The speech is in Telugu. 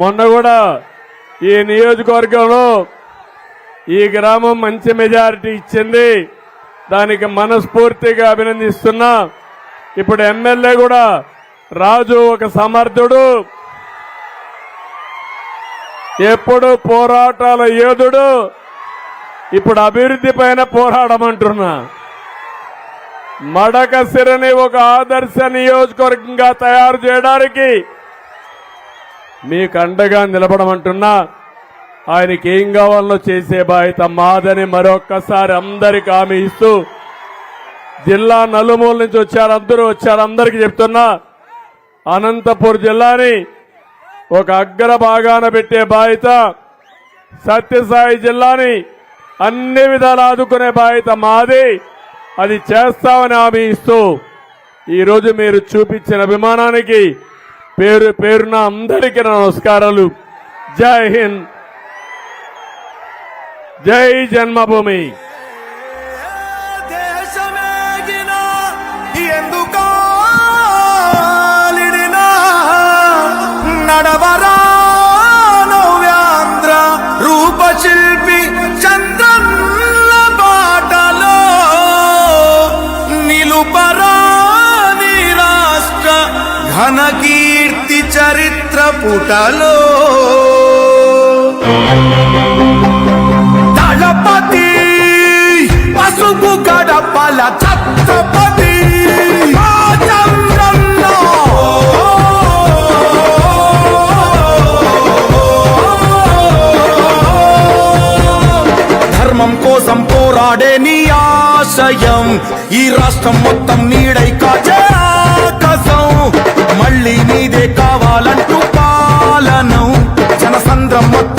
మొన్న కూడా ఈ నియోజకవర్గంలో ఈ గ్రామం మంచి మెజారిటీ ఇచ్చింది. దానికి మనస్ఫూర్తిగా అభినందిస్తున్నా. ఇప్పుడు ఎమ్మెల్యే కూడా రాజు ఒక సమర్థుడు. ఎప్పుడు పోరాటాల యోధుడు. ఇప్పుడు అభివృద్ధి పైన పోరాడమంటున్నా. మడక సిరని ఒక ఆదర్శ నియోజకవర్గంగా తయారు చేయడానికి మీకు అండగా నిలబడమంటున్నా. ఆయనకి ఏం కావాలనో చేసే బాధ్యత మాదని మరొక్కసారి అందరికి హామీ ఇస్తూ జిల్లా నలుమూల నుంచి వచ్చారు అందరూ వచ్చారు అందరికి చెప్తున్నా. అనంతపూర్ జిల్లాని ఒక అగ్ర భాగాన పెట్టే బాధ్యత సత్యసాయి జిల్లాని అన్ని విధాలు ఆదుకునే బాధ్యత మాది. అది చేస్తామని హామీ ఇస్తూ ఈరోజు మీరు చూపించిన అభిమానానికి పేరు పేరున అందరికీ నమస్కారాలు. జై హింద్. జై జన్మభూమి. ఘన కీర్తి చరిత్ర పుటలో. దళపతి పసుపు గడపల ఛత్రపతి. ధర్మం కోసం పోరాడే నీ ఆశయం. ఈ రాష్ట్రం మొత్తం నీడై కాచే ఆకాశం. otra